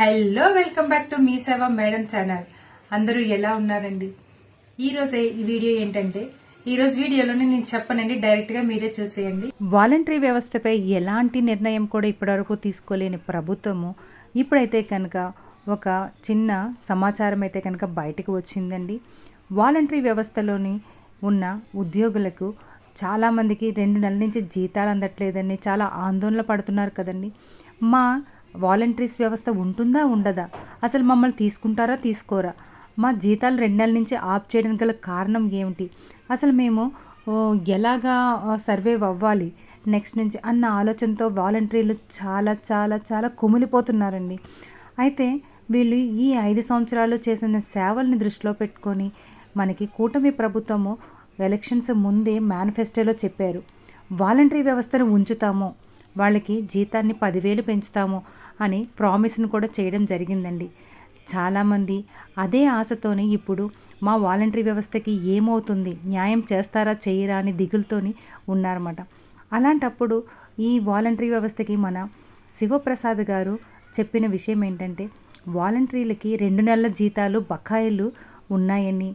Hello welcome back to Mee Seva madam channel. అందరూ ఎలా ఉన్నారండి? ఈరోజు ఈ వీడియో ఏంటంటే ఈరోజు వీడియోలోనే నేను చెప్పనండి డైరెక్ట్గా మీరే చూసేయండి. వాలంటరీ వ్యవస్థపై ఎలాంటి నిర్ణయం కూడా ఇప్పటివరకు తీసుకోలేని ప్రభుత్వము ఇప్పుడైతే కనుక ఒక చిన్న సమాచారం అయితే కనుక బయటకు వచ్చిందండి. వాలంటరీ వ్యవస్థలోని ఉన్న ఉద్యోగులకు చాలామందికి రెండు నెలల నుంచి జీతాలు అందట్లేదని చాలా ఆందోళన పడుతున్నారు కదండి. మా వాలంటీర్స్ వ్యవస్థ ఉంటుందా ఉండదా? అసలు మమ్మల్ని తీసుకుంటారా తీసుకోరా? మా జీతాలు రెండు నెలల నుంచి ఆఫ్ చేయడానికి గల కారణం ఏమిటి? అసలు మేము ఎలాగా సర్వైవ్ అవ్వాలి? నెక్స్ట్ నుంచి అన్న ఆలోచనతో వాలంటీర్లు చాలా చాలా చాలా కుమిలిపోతున్నారండి. అయితే వీళ్ళు ఈ ఐదు సంవత్సరాలు చేసిన సేవల్ని దృష్టిలో పెట్టుకొని మనకి కూటమి ప్రభుత్వము ఎలక్షన్స్ ముందే మేనిఫెస్టోలో చెప్పారు. వాలంటరీ వ్యవస్థను ఉంచుతాము. వాళ్ళకి జీతాన్ని పదివేలు పెంచుతాము అని ప్రామిస్ను కూడా చేయడం జరిగిందండి. చాలామంది అదే ఆశతోని ఇప్పుడు మా వాలంటరీ వ్యవస్థకి ఏమవుతుంది? న్యాయం చేస్తారా చేయరా అని దిగులుతోని ఉన్నారన్నమాట. అలాంటప్పుడు ఈ వాలంటరీ వ్యవస్థకి మన శివప్రసాద్ గారు చెప్పిన విషయం ఏంటంటే వాలంటీర్లకి రెండు నెలల జీతాలు బకాయిలు ఉన్నాయని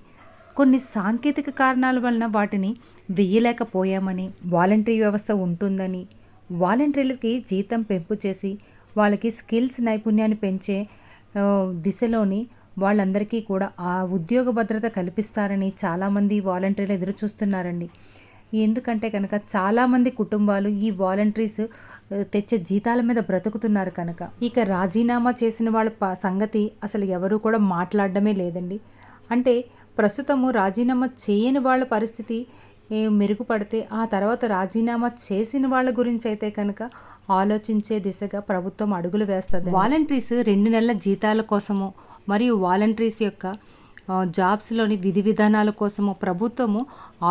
కొన్ని సాంకేతిక కారణాల వలన వాటిని వెయ్యలేకపోయామని వాలంటరీ వ్యవస్థ ఉంటుందని వాలంటీర్లకి జీతం పెంపు చేసి వాళ్ళకి స్కిల్స్ నైపుణ్యాన్ని పెంచే దిశలోని వాళ్ళందరికీ కూడా ఆ ఉద్యోగ భద్రత కల్పిస్తారని చాలామంది వాలంటీర్లు ఎదురు చూస్తున్నారండి ఎందుకంటే కనుక చాలామంది కుటుంబాలు ఈ వాలంటీర్స్ తెచ్చే జీతాల మీద బ్రతుకుతున్నారు కనుక. ఇక రాజీనామా చేసిన వాళ్ళ సంగతి అసలు ఎవరూ కూడా మాట్లాడడమే లేదండి. అంటే ప్రస్తుతము రాజీనామా చేయని వాళ్ళ పరిస్థితి మెరుగుపడితే ఆ తర్వాత రాజీనామా చేసిన వాళ్ళ గురించి అయితే కనుక ఆలోచించే దిశగా ప్రభుత్వం అడుగులు వేస్తుంది వాలంటీర్స్ రెండు నెలల జీతాల కోసము మరియు వాలంటీర్స్ యొక్క జాబ్స్లోని విధి విధానాల కోసము ప్రభుత్వము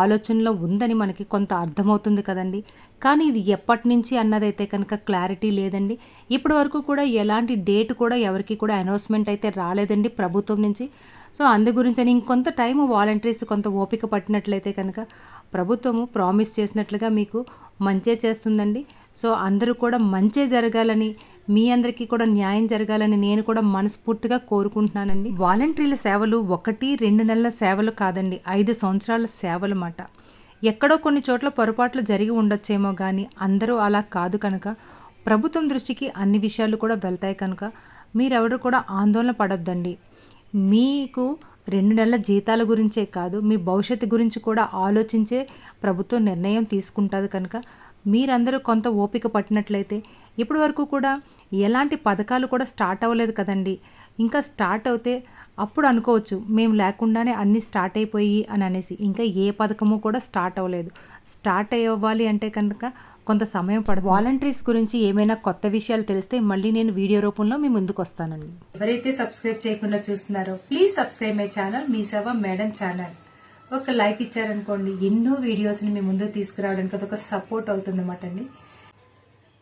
ఆలోచనలో ఉందని మనకి కొంత అర్థమవుతుంది కదండి. కానీ ఇది ఎప్పటి నుంచి అన్నదైతే కనుక క్లారిటీ లేదండి. ఇప్పటి వరకు కూడా ఎలాంటి డేట్ కూడా ఎవరికి కూడా అనౌన్స్మెంట్ అయితే రాలేదండి ప్రభుత్వం నుంచి. సో అందు గురించి అని ఇంకొంత టైం వాలంటీర్స్ కొంత ఓపిక పట్టినట్లయితే కనుక ప్రభుత్వము ప్రామిస్ చేసినట్లుగా మీకు మంచే చేస్తుందండి. సో అందరూ కూడా మంచే జరగాలని మీ అందరికీ కూడా న్యాయం జరగాలని నేను కూడా మనస్ఫూర్తిగా కోరుకుంటున్నానండి. వాలంటీర్ల సేవలు ఒకటి రెండు నెలల సేవలు కాదండి ఐదు సంవత్సరాల సేవలు మాట. ఎక్కడో కొన్ని చోట్ల పొరపాట్లు జరిగి ఉండొచ్చేమో కానీ అందరూ అలా కాదు కనుక ప్రభుత్వం దృష్టికి అన్ని విషయాలు కూడా వెళ్తాయి కనుక మీరెవరు కూడా ఆందోళన పడొద్దండి. మీకు రెండు నెలల జీతాల గురించే కాదు మీ భవిష్యత్తు గురించి కూడా ఆలోచించే ప్రభుత్వం నిర్ణయం తీసుకుంటుంది కనుక మీరందరూ కొంత ఓపిక పట్టినట్లయితే ఇప్పటి వరకు కూడా ఎలాంటి పథకాలు కూడా స్టార్ట్ అవ్వలేదు కదండి. ఇంకా స్టార్ట్ అవుతే అప్పుడు అనుకోవచ్చు మేము లేకుండానే అన్నీ స్టార్ట్ అయిపోయి అని అనేసి. ఇంకా ఏ పథకము కూడా స్టార్ట్ అవ్వలేదు. స్టార్ట్ అవ్వాలి అంటే కనుక కొంత సమయం పడ వాలంటీర్స్ గురించి ఏమైనా కొత్త విషయాలు తెలిస్తే మళ్ళీ నేను వీడియో రూపంలో మీ ముందుకు వస్తానండి. ఎవరైతే సబ్స్క్రైబ్ చేయకుండా చూస్తున్నారో please subscribe my channel Mee Seva madam channel. ఒక లైక్ ఇచ్చారనుకోండి ఎన్నో వీడియోస్ని మీ ముందుకు తీసుకురావడానికి అదొక సపోర్ట్ అవుతుంది అన్నమాట అండి.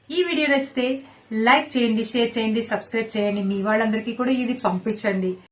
ఈ వీడియో నచ్చితే లైక్ చేయండి షేర్ చేయండి సబ్స్క్రైబ్ చేయండి. మీ వాళ్ళందరికీ కూడా ఇది పంపించండి.